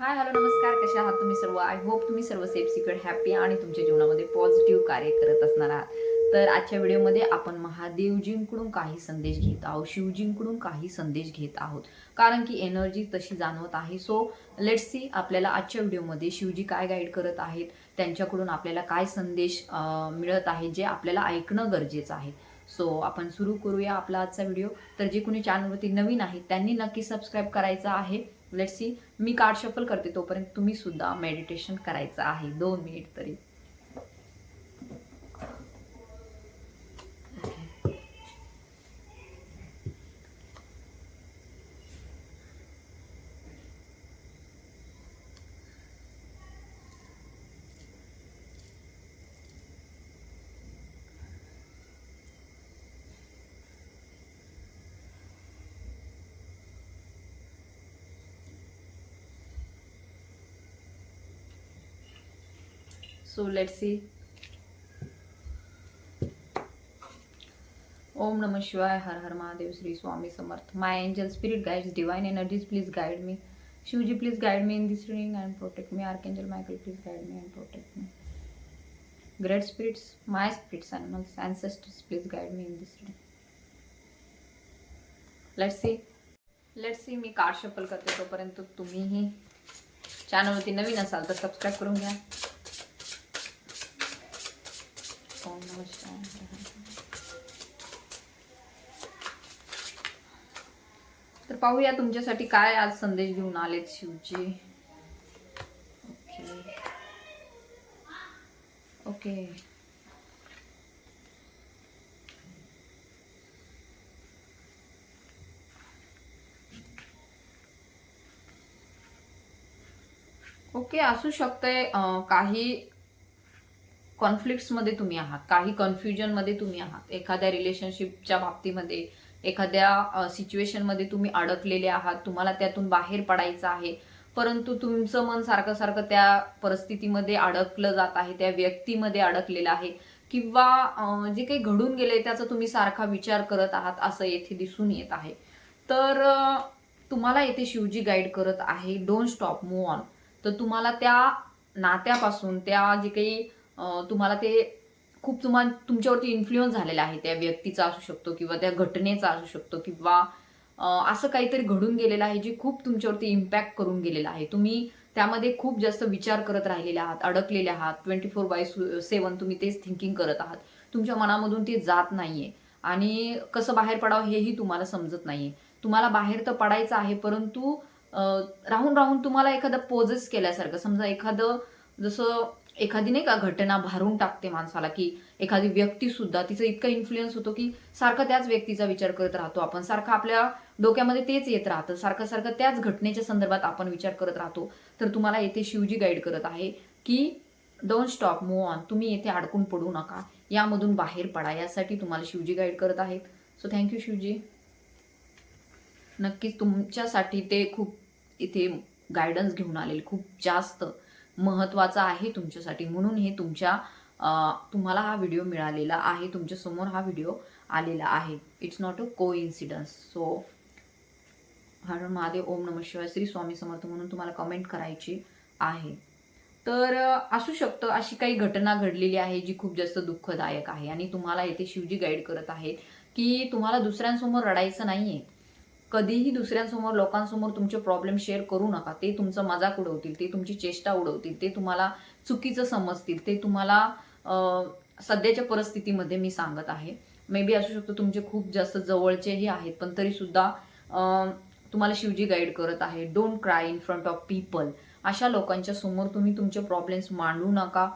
Hi hello नमस्कार. कसे आहात तुम्ही सर्व? आय होप तुम्ही सर्व सेफ सिक्युअर हॅपी आणि तुमच्या जीवनामध्ये पॉझिटिव्ह कार्य करत असणार आहात. तर आजच्या व्हिडिओमध्ये आपण महादेवजींकडून काही संदेश घेत आहोत. शिवजींकडून काही संदेश घेत आहोत. कारण की एनर्जी तशी जाणवत आहे. सो लेट्स सी आपल्याला आजच्या व्हिडिओमध्ये शिवजी काय गाईड करत आहेत त्यांच्याकडून आपल्याला काय संदेश मिळत आहे जे आपल्याला ऐकणं गरजेचं आहे. सो आपण सुरू करूया आपला आजचा व्हिडिओ. तर जे कोणी चॅनलवरती नवीन आहेत त्यांनी नक्की सबस्क्राईब करायचं आहे. लेट सी मी कार्ड शफल करते तोपर्यंत तुम्ही सुद्धा मेडिटेशन करायचं आहे. दोन मिनिट तरी. सो लेट्स सी ओम नम शिवाय, हर हर Mahadev, Shri Swami Samarth. My angel spirit guides divine energies please guide me Shivji please guide me in this reading and protect me archangel Michael please guide me and protect me great spirits my spirits animals ancestors please guide me in this reading let's see let's see me card shuffle करते तोपर्यंत तुम्हीही चॅनलवरती नवीन असाल तर subscribe करून घ्या ओम नमः तर पाहूया तुमच्यासाठी काय आज संदेश घेऊन आलेत शिवजी. ओके ओके ओके असू शकतंय काही कॉन्फ्लिक्ट्समध्ये तुम्ही आहात. काही कन्फ्युजनमध्ये तुम्ही आहात. एखाद्या रिलेशनशिपच्या बाबतीमध्ये एखाद्या सिच्युएशनमध्ये तुम्ही अडकलेले आहात. तुम्हाला त्यातून बाहेर पडायचं आहे. परंतु तुमचं मन सारखं सारखं त्या परिस्थितीमध्ये अडकलं जात आहे त्या व्यक्तीमध्ये अडकलेलं आहे. किंवा जे काही घडून गेले त्याचा तुम्ही सारखा विचार करत आहात असं येथे दिसून येत आहे. तर तुम्हाला येथे शिवजी गाईड करत आहे डोंट स्टॉप मूव ऑन तर तुम्हाला त्या नात्यापासून त्या जे काही तुम्हाला ते खूप तुम्हाला तुमच्यावरती इन्फ्लुअन्स झालेला आहे त्या व्यक्तीचा असू शकतो किंवा त्या घटनेचा असू शकतो किंवा असं काहीतरी घडून गेलेलं आहे जे खूप तुमच्यावरती इम्पॅक्ट करून गेलेलं आहे. तुम्ही त्यामध्ये खूप जास्त विचार करत राहिलेले आहात अडकलेले आहात ट्वेंटी फोर बाय सेवन तुम्ही तेच थिंकिंग करत आहात. तुमच्या मनामधून ते जात नाहीये. आणि कसं बाहेर पडावं हेही तुम्हाला समजत नाहीये. तुम्हाला बाहेर तर पडायचं आहे परंतु राहून राहून तुम्हाला एखादं पोजेस केल्यासारखं समजा एखादं जसं एखादी नाही का घटना भारून टाकते माणसाला की एखादी व्यक्ती सुद्धा तिचा इतका इन्फ्लुएन्स होतो की सारखं त्याच व्यक्तीचा विचार करत राहतो आपण. सारखं आपल्या डोक्यामध्ये तेच येत राहतं. सारखं सारखं त्याच घटनेच्या संदर्भात आपण विचार करत राहतो. तर तुम्हाला येथे शिवजी गाईड करत आहे की डोंट स्टॉप मूव ऑन तुम्ही येथे अडकून पडू नका. यामधून बाहेर पडा. यासाठी तुम्हाला शिवजी गाईड करत आहेत. So thank you Shivji. नक्कीच तुमच्यासाठी ते खूप इथे गायडन्स घेऊन आलेले खूप जास्त. महत्त्वाचं आहे तुमच्यासाठी. म्हणून हे तुमच्या तुम्हाला हा व्हिडिओ मिळालेला आहे. तुमच्यासमोर हा व्हिडिओ आलेला आहे. It's not a coincidence so Har Mahadev ओम नम शिवाय श्री स्वामी समर्थ म्हणून तुम्हाला कमेंट करायची आहे. तर असू शकतं अशी काही घटना घडलेली आहे जी खूप जास्त दुःखदायक आहे. आणि तुम्हाला येथे शिवजी गाईड करत आहेत की तुम्हाला दुसऱ्यांसमोर रडायचं नाही आहे कधीही दुसऱ्यांसमोर लोकांसमोर तुमचे प्रॉब्लेम शेअर करू नका. ते तुमचं मजाक उडवतील ते तुमची चेष्टा उडवतील ते तुम्हाला चुकीचं समजतील ते तुम्हाला सध्याच्या परिस्थितीमध्ये मी सांगत आहे. मे बी असू शकतो तुमचे खूप जास्त जवळचेही आहेत पण तरी सुद्धा तुम्हाला शिवजी गाईड करत आहे. Don't cry in front of people अशा लोकांच्या समोर तुम्ही तुमचे प्रॉब्लेम्स मांडू नका.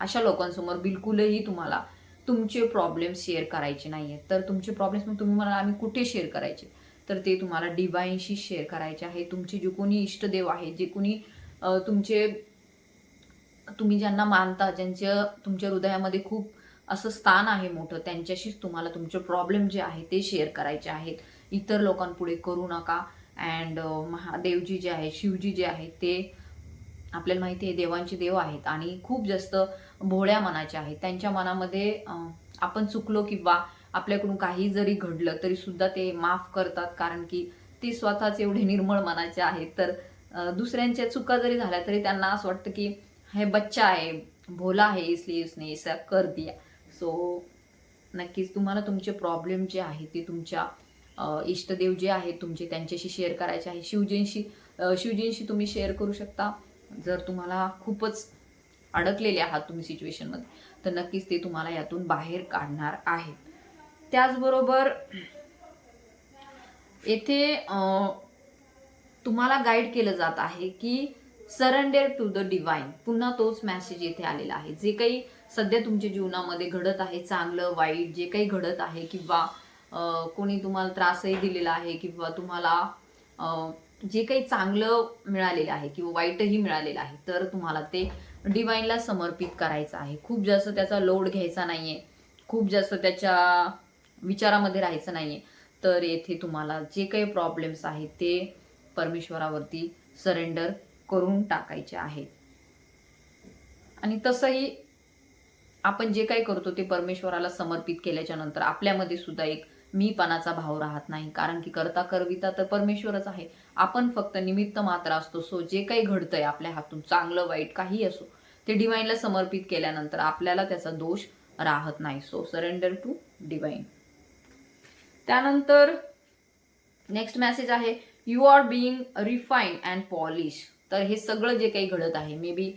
अशा लोकांसमोर बिलकुलही तुम्हाला तुमचे प्रॉब्लेम शेअर करायचे नाही आहेत तर तुमचे प्रॉब्लेम्स मग तुम्ही म्हणाल आम्ही कुठे शेअर करायचे? तर ते तुम्हाला डिवाईनशी शेअर करायचे आहे. तुमचे जे कोणी इष्टदेव आहेत जे कोणी तुमचे तुम्ही ज्यांना मानता ज्यांच्या तुमच्या हृदयामध्ये खूप असं स्थान आहे मोठं त्यांच्याशीच तुम्हाला तुमचे प्रॉब्लेम जे आहे ते शेअर करायचे आहेत. इतर लोकांपुढे करू नका. अँड महादेवजी जे आहे शिवजी जे आहेत ते आपल्याला माहिती आहे देवांचे देव आहेत. आणि खूप जास्त भोळ्या मनाच्या आहेत. त्यांच्या मनामध्ये आपण चुकलो किंवा आपल्याकडून काही जरी घडलं तरी सुद्धा ते माफ करतात. कारण की ते स्वतःच एवढे निर्मळ मनाचे आहेत. तर दुसऱ्यांच्या चुका जरी झाल्या तरी त्यांना असं वाटतं की हे बच्चा आहे भोला आहे इसलिए उसने ऐसा कर दिया. सो नक्कीच तुम्हाला तुमचे प्रॉब्लेम जे आहे ते तुमच्या इष्टदेव जे आहेत तुमचे त्यांच्याशी शेअर करायचे आहे. शिवजींशी शिवजींशी तुम्ही शेअर करू शकता. जर तुम्हाला खूपच अडकलेले आहात तुम्ही सिच्युएशनमध्ये तर नक्कीच ते तुम्हाला यातून बाहेर काढणार आहेत. त्याचबरोबर येथे तुम्हाला गाईड केलं जात आहे की सरेंडर टू द डिवाईन पुन्हा तोच मॅसेज येथे आलेला आहे. जे काही सध्या तुमच्या जीवनामध्ये घडत आहे चांगलं वाईट जे काही घडत आहे किंवा कोणी तुम्हाला त्रासही दिलेला आहे किंवा तुम्हाला जे काही चांगलं मिळालेलं आहे किंवा वाईटही मिळालेलं आहे तर तुम्हाला ते डिवाईनला समर्पित करायचं आहे. खूप जास्त त्याचा लोड घ्यायचा नाही आहे खूप जास्त त्याच्या विचारामध्ये राहायचं नाही आहे तर येथे तुम्हाला जे काही प्रॉब्लेम्स आहेत ते परमेश्वरावरती सरेंडर करून टाकायचे आहेत. आणि तसंही आपण जे काही करतो ते परमेश्वराला समर्पित केल्याच्यानंतर आपल्यामध्ये सुद्धा एक मीपणाचा भाव राहत नाही. कारण की करता करविता तर परमेश्वरच आहे. आपण फक्त निमित्त मात्र असतो. सो जे काही घडतंय आपल्या हातून चांगलं वाईट काही असो ते डिवाईनला समर्पित केल्यानंतर आपल्याला त्याचा दोष राहत नाही. सो सरेंडर टू डिवाईन त्यानंतर नेक्स्ट मेसेज आहे you are being refine and polish तर हे सगळं जे काही घडत आहे मे बी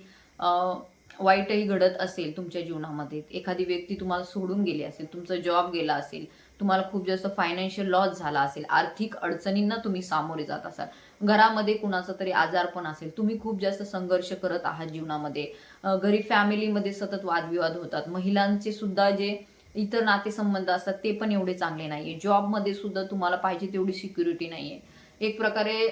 वाईटही घडत असेल तुमच्या जीवनामध्ये. एखादी व्यक्ती तुम्हाला सोडून गेली असेल तुमचा जॉब गेला असेल तुम्हाला खूप जास्त फायनान्शियल लॉस झाला असेल आर्थिक अडचणींना तुम्ही सामोरे जात असाल. घरामध्ये कुणाचा तरी आजारपण असेल तुम्ही खूप जास्त संघर्ष करत आहात जीवनामध्ये. घरी फॅमिलीमध्ये सतत वादविवाद होतात. महिलांचे सुद्धा जे इतर नातेसंबंध असतात ते पण एवढे चांगले नाहीये. जॉबमध्ये सुद्धा तुम्हाला पाहिजे तेवढी सिक्युरिटी नाहीये. एक प्रकारे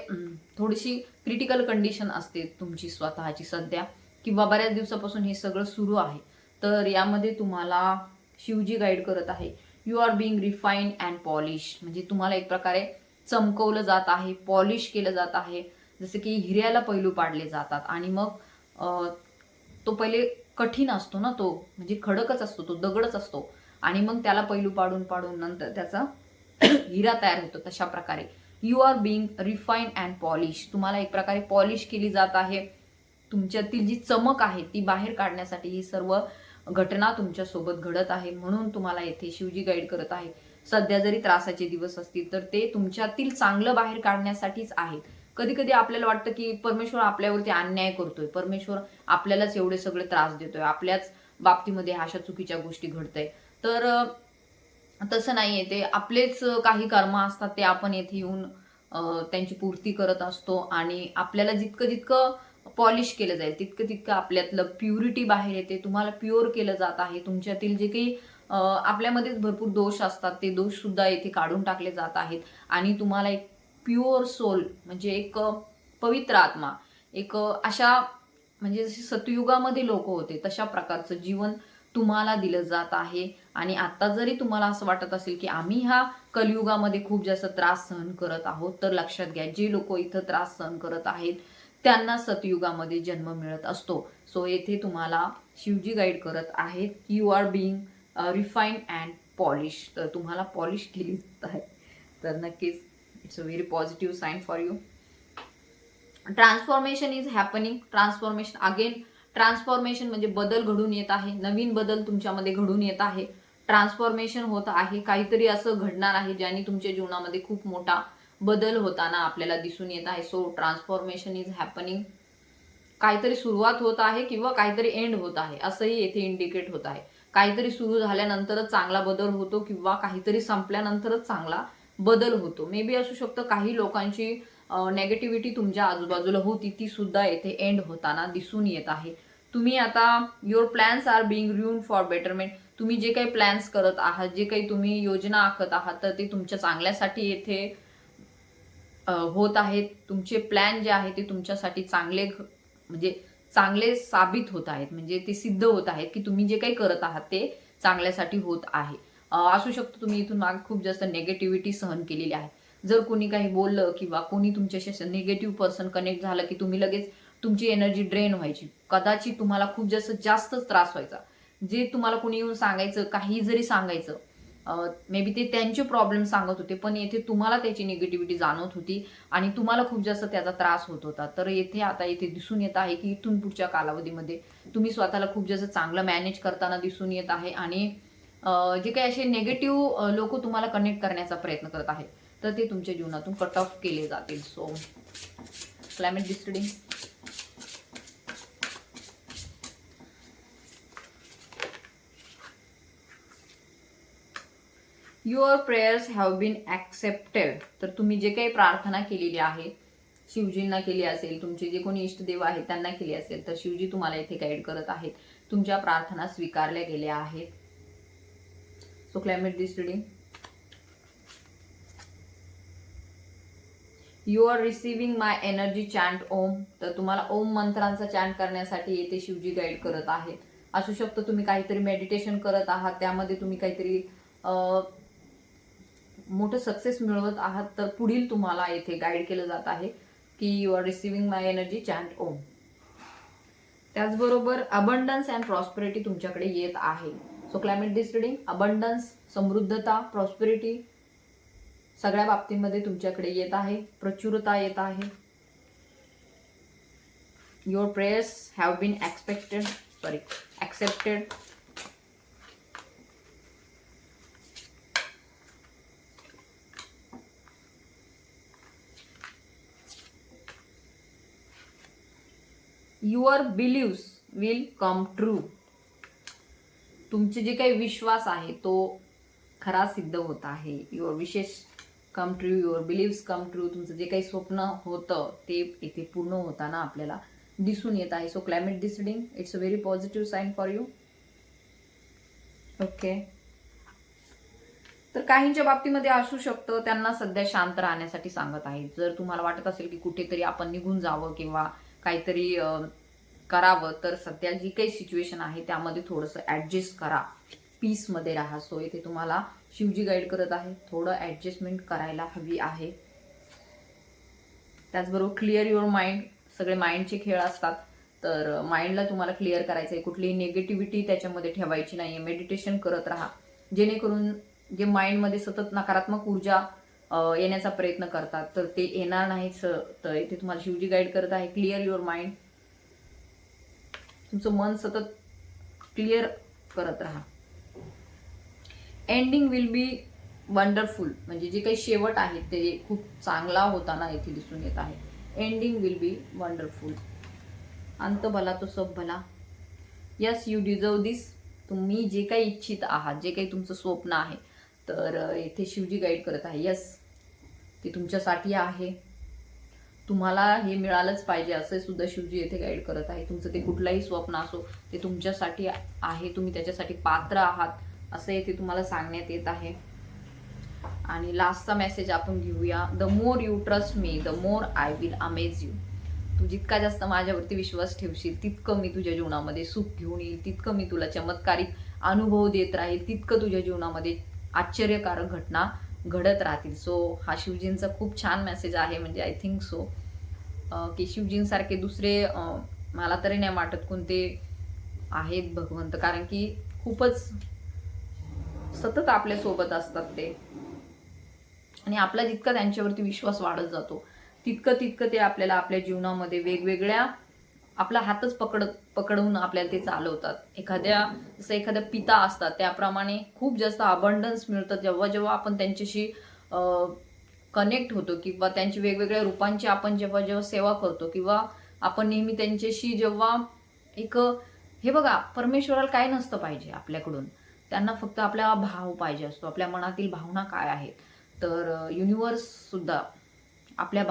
थोडीशी क्रिटिकल कंडिशन असते तुमची स्वतःची सध्या किंवा बऱ्याच दिवसापासून हे सगळं सुरू आहे. तर यामध्ये तुम्हाला शिवजी गाईड करत आहे. You are being refine and polish म्हणजे तुम्हाला एक प्रकारे चमकवलं जात आहे पॉलिश केलं जात आहे. जसं की हिऱ्याला पैलू पाडले जातात आणि मग तो पहिले कठीण असतो ना तो म्हणजे खडकच असतो तो दगडच असतो. आणि मग त्याला पैलू पाडून पाडून नंतर त्याचा हिरा तयार होतो तशा प्रकारे. You are being refine and polish तुम्हाला एक प्रकारे पॉलिश केली जात आहे. तुमच्यातील जी चमक आहे ती बाहेर काढण्यासाठी ही सर्व घटना तुमच्यासोबत घडत आहे म्हणून तुम्हाला येथे शिवजी गाईड करत आहे. सध्या जरी त्रासाचे दिवस असतील तर ते तुमच्यातील चांगलं बाहेर काढण्यासाठीच आहेत. कधी कधी आपल्याला वाटतं की परमेश्वर आपल्यावरती अन्याय करतोय. परमेश्वर आपल्यालाच एवढे सगळे त्रास देतोय. आपल्याच बाबतीमध्ये अशा चुकीच्या गोष्टी घडतंय. तर तसं नाहीये. ते आपलेच काही कर्म असतात ते आपण येथे येऊन त्यांची पूर्ती करत असतो आणि आपल्याला जितकं जितकं पॉलिश केलं जाईल तितकं तितकं आपल्यातलं प्युरिटी बाहेर येते. तुम्हाला प्युअर केलं जात आहे. तुमच्यातील जे काही आपल्यामध्येच भरपूर दोष असतात. ते दोष सुद्धा येथे काढून टाकले जात आहेत. आणि तुम्हाला एक प्युअर सोल म्हणजे एक पवित्र आत्मा एक अशा म्हणजे जसे सतयुगामध्ये लोक होते तशा प्रकारचं जीवन तुम्हाला दिलं जात आहे. आणि आता जरी तुम्हाला असं वाटत असेल की आम्ही ह्या कलियुगामध्ये खूप जास्त त्रास सहन करत आहोत तर लक्षात घ्या जे लोक इथं त्रास सहन करत आहेत त्यांना सतयुगामध्ये जन्म मिळत असतो. सो येथे तुम्हाला शिवजी गाईड करत आहेत. You are being refine and polish तर तुम्हाला पॉलिश केली जात आहे. तर नक्कीच it's a very positive sign for you transformation is happening transformation again transformation म्हणजे बदल घडून येत आहे. नवीन बदल तुमच्यामध्ये घडून येत आहे. ट्रान्सफॉर्मेशन होत आहे. काहीतरी असं घडणार आहे ज्याने तुमच्या जीवनामध्ये खूप मोठा बदल होताना आपल्याला दिसून येत आहे. सो ट्रान्सफॉर्मेशन इज हॅपनिंग काहीतरी सुरुवात होत आहे किंवा काहीतरी एंड होत आहे. असंही येथे इंडिकेट होत आहे. काहीतरी सुरू झाल्यानंतरच चांगला बदल होतो किंवा काहीतरी संपल्यानंतरच चांगला बदल होतो. मे बी असू शकतं काही लोकांची नेगेटिव्हिटी तुमच्या आजूबाजूला होती ती सुद्धा येथे एंड होताना दिसून येत आहे. तुम्ही आता your plans are being renewed for betterment तुम्ही जे काही प्लॅन्स करत आहात जे काही तुम्ही योजना आखत आहात तर ते तुमच्या चांगल्यासाठी येथे होत आहेत. तुमचे प्लॅन जे आहे ते तुमच्यासाठी चांगले म्हणजे चांगले साबित होत आहेत. म्हणजे ते सिद्ध होत आहेत की तुम्ही जे काही करत आहात ते चांगल्यासाठी होत आहे. असू शकतो तुम्ही इथून मागे खूप जास्त नेगेटिव्हिटी सहन केलेली आहे. जर कोणी काही बोललं किंवा कोणी तुमच्याशी निगेटिव्ह पर्सन कनेक्ट झालं की तुम्ही लगेच तुमची एनर्जी ड्रेन व्हायची. कदाचित तुम्हाला खूप जास्त जास्तच त्रास व्हायचा. जे तुम्हाला कोणी येऊन सांगायचं काही जरी सांगायचं मे बी ते त्यांचे प्रॉब्लेम सांगत होते पण येथे तुम्हाला त्याची निगेटिव्हिटी जाणवत होती आणि तुम्हाला खूप जास्त त्याचा त्रास होत होता. तर येथे आता येथे दिसून येत आहे की इथून पुढच्या कालावधीमध्ये तुम्ही स्वतःला खूप जास्त चांगलं मॅनेज करताना दिसून येत आहे आणि जे काही असे नेगेटिव्ह लोक तुम्हाला कनेक्ट करण्याचा प्रयत्न करत आहेत. तर ते तुमच्या जीवनातून कट ऑफ केले जातील. So climate disturbing your prayers have been accepted तर तुम्ही जे काही प्रार्थना केलेली आहे शिवजींना केली असेल तुमचे जे कोणी इष्टदेव आहेत त्यांना केली असेल तर शिवजी तुम्हाला इथे गाईड करत आहेत. तुमच्या प्रार्थना स्वीकारल्या गेल्या आहेत. So climate this reading you are receiving my energy chant Om तर तुम्हाला ओम मंत्रांचा चॅन्ट करण्यासाठी येथे शिवजी गाईड करत आहेत. असू शकतं तुम्ही काहीतरी मेडिटेशन करत आहात त्यामध्ये तुम्ही काहीतरी मोठं सक्सेस मिळवत आहात तर पुढील तुम्हाला येथे गाईड केलं जात आहे की you are receiving my energy chant Om त्याचबरोबर अबंडन्स अँड प्रॉस्पेरिटी तुमच्याकडे येत आहे. So climate this reading abundance समृद्धता प्रॉस्पेरिटी सगळ्या बाबतीमध्ये तुमच्याकडे येत आहे प्रचुरता येत आहे. Your prayers have been expected sorry accepted your believes will come true. तुमचे जे काही विश्वास आहे तो खरा सिद्ध होत आहे. Your wishes come true your believes come true तुमचं जे काही स्वप्न होतं ते इथे पूर्ण होताना आपल्याला दिसून येत आहे. So climate deciding it's a very positive sign for you okay तर काहींच्या बाबतीमध्ये असू शकतं त्यांना सध्या शांत राहण्यासाठी सांगत आहे जर तुम्हाला वाटत असेल की कुठेतरी आपण निघून जावं किंवा काहीतरी करावं. तर सध्या जी काही सिच्युएशन आहे त्यामध्ये थोडंसं ॲडजस्ट करा. पीसमध्ये राहा. सो इथे तुम्हाला शिवजी गाईड करत आहे. थोडं ॲडजस्टमेंट करायला हवी आहे. त्याचबरोबर क्लिअर युअर माइंड सगळे माइंडचे खेळ असतात. तर माइंडला तुम्हाला क्लिअर करायचं आहे. कुठलीही निगेटिव्हिटी त्याच्यामध्ये ठेवायची नाही आहे मेडिटेशन करत राहा. जेणेकरून जे माइंडमध्ये सतत नकारात्मक ऊर्जा येण्याचा प्रयत्न करतात. तर ते येणार नाहीच तर इथे तुम्हाला शिवजी गाईड करत आहे. क्लिअर युअर माइंड तुमचं मन सतत क्लिअर करत राहा. एंडिंग विल बी वंडरफुल म्हणजे जे काही शेवट आहे ते खूप चांगला होताना इथे दिसून येत आहे. एंडिंग विल बी वंडरफुल अंत भला तो सब भला. यस यू डिझर्व दिस तुम्ही जे काही इच्छित आहात जे काही तुमचं स्वप्न आहे तर येथे शिवजी गाईड करत आहे. यस ते तुमच्यासाठी आहे. तुम्हाला हे मिळालंच पाहिजे असे सुद्धा शिवजी येथे गाईड करत आहे तुमचं ते कुठलंही स्वप्न असो ते तुमच्यासाठी आहे. तुम्ही त्याच्यासाठी पात्र आहात असं येथे तुम्हाला सांगण्यात येत आहे. आणि लास्टचा मेसेज आपण घेऊया. The more you trust me the more I will amaze you तू जितका जास्त माझ्यावरती विश्वास ठेवशील तितकं मी तुझ्या जीवनामध्ये सुख घेऊन येईल. तितकं मी तुला चमत्कारिक अनुभव देत राहील. तितकं तुझ्या जीवनामध्ये आश्चर्यकारक घटना घडत राहतील. सो हा शिवजींचा खूप छान मेसेज आहे म्हणजे आय थिंक सो की शिवजींसारखे दुसरे मला तरी नाही वाटत कोणते आहेत भगवंत कारण की खूपच सतत आपल्यासोबत असतात ते. आणि आपला जितका त्यांच्यावरती विश्वास वाढत जातो तितकं तितकं ते आपल्याला आपल्या जीवनामध्ये वेगवेगळ्या आपला हातच पकड पकडून आपल्याला ते चालवतात. एखाद्या जसं एखाद्या पिता असतात त्याप्रमाणे खूप जास्त अबंडन्स मिळतं. जेव्हा जेव्हा आपण त्यांच्याशी कनेक्ट होतो किंवा त्यांची वेगवेगळ्या रूपांची आपण जेव्हा जेव्हा सेवा करतो किंवा आपण नेहमी त्यांच्याशी जेव्हा एक हे बघा परमेश्वराला काय नसतं पाहिजे आपल्याकडून. त्यांना फक्त आपला भाव पाहिजे असतो. आपल्या मनातील भावना काय आहेत? तर युनिवर्स सुद्धा आपल्या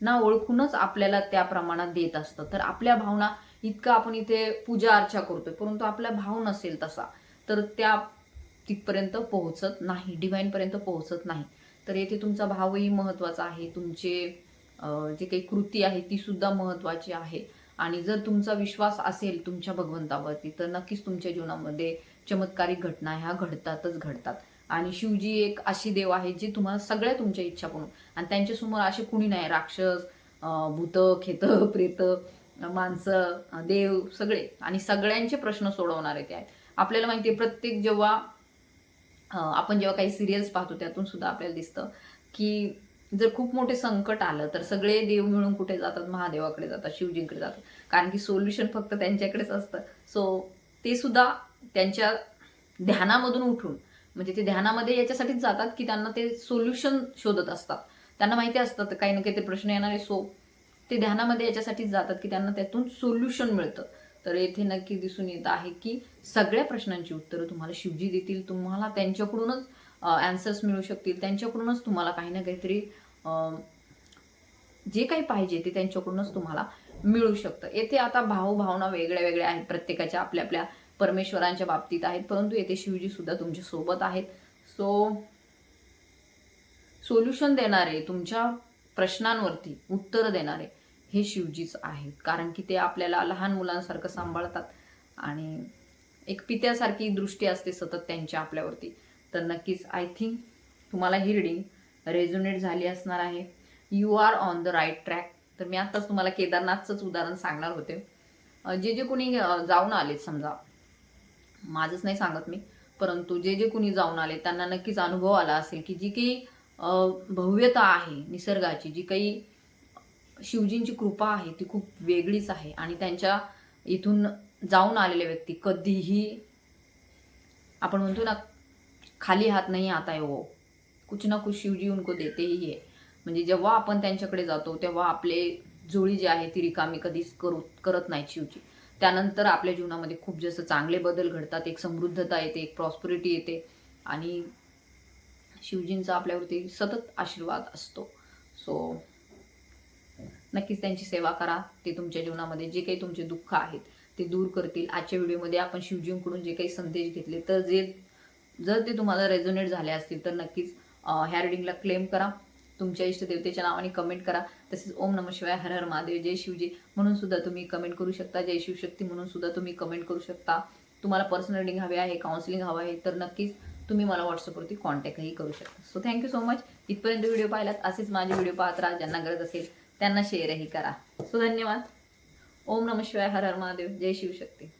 ना ओळखूनच आपल्याला त्या प्रमाणात देत असतं. तर आपल्या भावना इतकं आपण इथे पूजा अर्चा करतोय परंतु आपला भाव नसेल तसा तर त्या तिथपर्यंत पोहोचत नाही डिव्हाइनपर्यंत पोहोचत नाही. तर येथे तुमचा भावही महत्त्वाचा आहे तुमचे जे काही कृती आहे ती सुद्धा महत्त्वाची आहे. आणि जर तुमचा विश्वास असेल तुमच्या भगवंतावरती तर नक्कीच तुमच्या जीवनामध्ये चमत्कारिक घटना ह्या घडतातच घडतात. आणि शिवजी एक अशी देव आहे जे तुम्हाला सगळ्या तुमच्या इच्छा पूर्ण आणि त्यांच्यासमोर असे कुणी नाही राक्षस भूत खेत प्रेत माणसं देव सगळे. आणि सगळ्यांचे प्रश्न सोडवणारे ते आहेत. आपल्याला माहिती आहे प्रत्येक जेव्हा आपण जेव्हा काही सिरियल्स पाहतो त्यातून सुद्धा आपल्याला दिसतं की जर खूप मोठे संकट आलं तर सगळे देव मिळून कुठे जातात? महादेवाकडे जातात शिवजींकडे जातात. कारण की सोल्युशन फक्त त्यांच्याकडेच असतं. सो ते सुद्धा त्यांच्या ध्यानामधून उठून म्हणजे ते ध्यानामध्ये याच्यासाठीच जातात की त्यांना ते सोल्युशन शोधत असतात. त्यांना माहिती असतं तर काही ना काही ते प्रश्न येणारे सो ते ध्यानामध्ये याच्यासाठीच जातात की त्यांना त्यातून सोल्युशन मिळतं. तर येथे नक्की दिसून येत आहे की सगळ्या प्रश्नांची उत्तरं तुम्हाला शिवजी देतील तुम्हाला त्यांच्याकडूनच अँसर्स मिळू शकतील त्यांच्याकडूनच तुम्हाला काही ना काहीतरी अं, जे काही पाहिजे ते त्यांच्याकडूनच तुम्हाला मिळू शकतं. येथे आता भाव भावना वेगळ्या वेगळ्या आहेत प्रत्येकाच्या आपल्या आपल्या परमेश्वरांच्या बाबतीत आहेत परंतु येथे शिवजी सुद्धा तुमच्यासोबत आहेत. सो सोल्युशन देणारे तुमच्या प्रश्नांवरती उत्तर देणारे हे शिवजीच आहेत. कारण की ते आपल्याला लहान मुलांसारखं सांभाळतात आणि एक पित्यासारखी दृष्टी असते सतत त्यांच्या आपल्यावरती. तर नक्कीच आय थिंक तुम्हाला ही रिडिंग रेझोनेट झाली असणार आहे. You are on the right track तर मी आत्ताच तुम्हाला केदारनाथचंच उदाहरण सांगणार होते. जे जे कोणी जाऊन आलेत समजा माझंच नाही सांगत मी. परंतु जे जे कुणी जाऊन आले त्यांना नक्कीच अनुभव आला असेल की जी काही भव्यता आहे निसर्गाची जी काही शिवजींची कृपा आहे ती खूप वेगळीच आहे. आणि त्यांच्या इथून जाऊन आलेले व्यक्ती कधीही आपण म्हणतो ना खाली हात नाही आता आहे वो कुछ ना कुछ शिवजी उनको देतेही आहे. म्हणजे जेव्हा आपण त्यांच्याकडे जातो तेव्हा आपले जोळी जी आहे ती रिकामी कधीच करू करत नाही शिवजी. त्यानंतर आपल्या जीवनामध्ये खूप जास्त चांगले बदल घडतात एक समृद्धता येते एक प्रॉस्परिटी येते आणि शिवजींचा आपल्यावरती सतत आशीर्वाद असतो. सो नक्कीच त्यांची सेवा करा. ते तुमच्या जीवनामध्ये जे काही तुमचे दुःख आहेत ते दूर करतील. आजच्या व्हिडिओमध्ये आपण शिवजींकडून जे काही संदेश घेतले तर जे जर ते तुम्हाला रेझोनेट झाले असतील तर नक्कीच ह्या रिडिंगला क्लेम करा. तुमच्या इष्टदेवतेच्या नावाने कमेंट करा. तसेच ओम नम शिवाय हर हर महादेव जय शिवजी म्हणून सुद्धा तुम्ही कमेंट करू शकता. जय शिवशक्ती म्हणून सुद्धा तुम्ही कमेंट करू शकता. तुम्हाला पर्सनल रिडिंग हवे आहे काउन्सिलिंग हवं आहे तर नक्कीच तुम्ही मला व्हॉट्सअपवरती कॉन्टॅक्टही करू शकता. So thank you so much इथपर्यंत व्हिडिओ पाहिलात असेच माझे व्हिडिओ पाहत राहा. ज्यांना गरज असेल त्यांना शेअरही करा. सो धन्यवाद. ओम नम शिवाय हर हर महादेव जय शिवशक्ती.